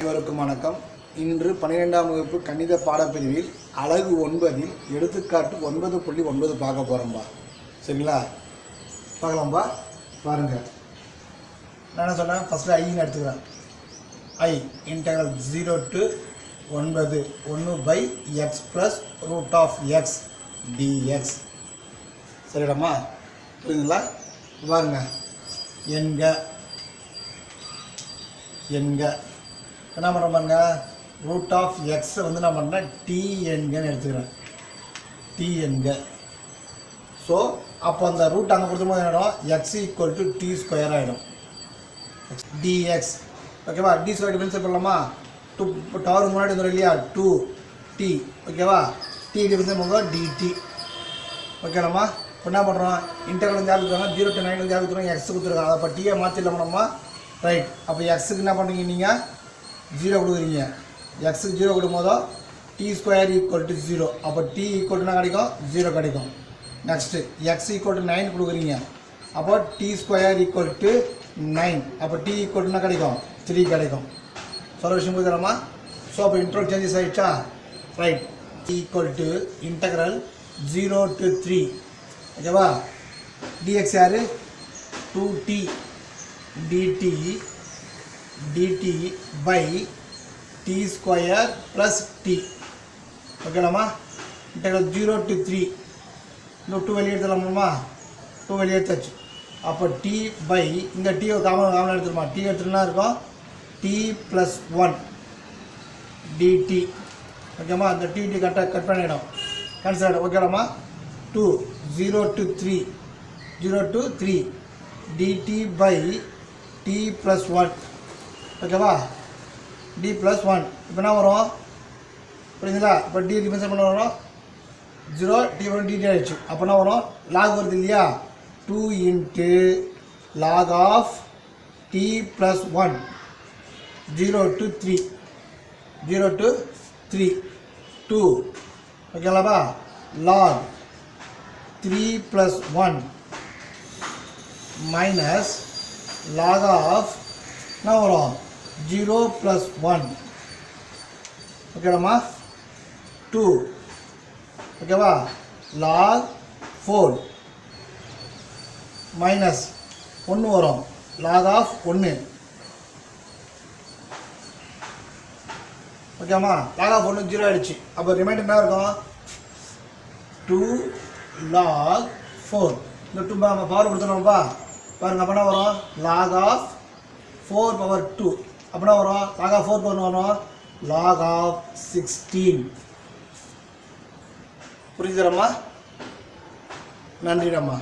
அனைவருக்கும் வணக்கம். இன்று பன்னிரெண்டாம் வகுப்பு கணித பாடப்பிரிவில் அழகு ஒன்பதில் எடுத்துக்காட்டு ஒன்பது புள்ளி ஒன்பது பார்க்க போகிறோம்பா சரிங்களா? பார்க்கலாம்பா? பாருங்க. நான் என்ன சொன்னேன்? ஃபஸ்ட்டு ஐன்னு எடுத்துக்கிறேன். ஐ இன்டகரல் ஜீரோ டு ஒன்பது. ஒன்று by x plus root of x dx சரிடாமா புரியுதுங்களா? பாருங்க. எங்க எங்க என்ன பண்ண பாருங்க? ரூட் ஆஃப் எக்ஸை வந்து நான் பண்ணேன் டிஎன்கன்னு எடுத்துக்கிறேன். டிஎன்க ஸோ அப்போ அந்த ரூட் அங்கே கொடுத்தும்போது என்ன ஆகிடும் x equal to t square ஆகிடும் டிஎக்ஸ் ஓகேவா டி ஸ்கொயர் டிஃபரன்ஸ் பண்ணலாமா டூ இப்போ டவர் முன்னாடி வந்துடும் இல்லையா? டூ டி ஓகேவா டி டிஃபரன்ஸ் பண்ணுறோம் டிடி ஓகேலாமா இப்போ என்ன பண்ணுறோம் இன்டர்வல் வந்து யார் கொடுத்துருக்காங்க ஜீரோ டு நைன் வந்து யார் கொடுத்துருக்காங்க எக்ஸ் கொடுத்துருக்காங்க. அப்போ டீயை மாற்றிடலாம் நம்ம? ரைட் அப்போ எக்ஸுக்கு என்ன பண்ணுறீங்க நீங்கள் ஜீரோ கொடுக்குறீங்க. எக்ஸுக்கு zero கொடுக்கும்போதோ t square equal to zero அப்போ டி ஈக்குவல் டுனா கிடைக்கும்? ஜீரோ கிடைக்கும். Next x equal to nine கொடுக்குறீங்க. அப்போ t square equal to nine அப்போ டி ஈக்குவல் டுனா கிடைக்கும்? த்ரீ கிடைக்கும். சொல்ல விஷயம் புரியுதுலாமா ஸோ அப்போ இன்ட்ரோ சேஞ்சஸ் ஆகிடுச்சா right equal to integral zero to three ஓகேவா டிஎக்ஸ் யார்? Two dt dt dt by t square plus t ஓகேலாமா integral zero to three இன்னும் டூ வெளியே எடுத்துலாமா டூ வெளியே எடுத்தாச்சு. அப்போ டி பை இந்த டீ காமன் காமன் எடுத்துருமா டி எடுத்துட்டுனா இருக்கும் டி ப்ளஸ் ஒன் டிடி ஓகேம்மா அந்த டிடி கரெக்டாக கட் பண்ணிடும் கேன்சல் ஆகிடும் ஓகேலாமா two zero to three zero to three dt by t plus one ஓகேவா டி ப்ளஸ் ஒன் இப்போ என்ன வரும்? புரியுதுங்களா? இப்போ டி டிஃபரன்ஸ் பண்ண வரும். ஜீரோ டி ஒன் டிடி ஆயிடுச்சு. அப்போ என்ன வரும்? லாக் வருது இல்லையா? Two into log of t plus one zero two three zero two three two ஓகேங்களாப்பா log three plus one minus log of என்ன வரும்? ஜீரோ ப்ளஸ் ஒன் ஓகேடாமா டூ ஓகேவா லாக் ஃபோர் மைனஸ் ஒன்று வரும். லாக் ஆஃப் ஒன்று ஓகேம்மா லாக் ஆஃப் ஒன்று zero ஆகிடுச்சு அப்போ ரிமைண்டர் என்ன இருக்கும்? டூ லாக் ஃபோர் இந்த டூ நம்ம பவர் கொடுத்துருவோம்ப்பா பாருங்க அப்போ என்ன வரும்? Log of four power two அப்படின்னா வரும். லாக் ஆஃப் ஃபோர் பவர் வரும். லாக் ஆஃப் சிக்ஸ்டீன் புரிஞ்சுதரம்மா நன்றிடம்மா.